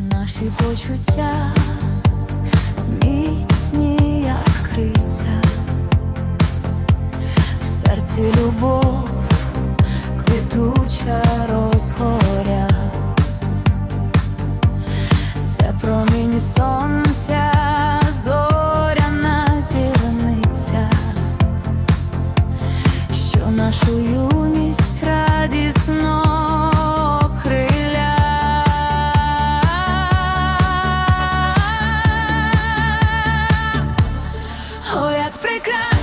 наші почуття міцні, як криття, в серці любов квітуча розгоря, це промінь сонця. Нашу юність так прекрасно.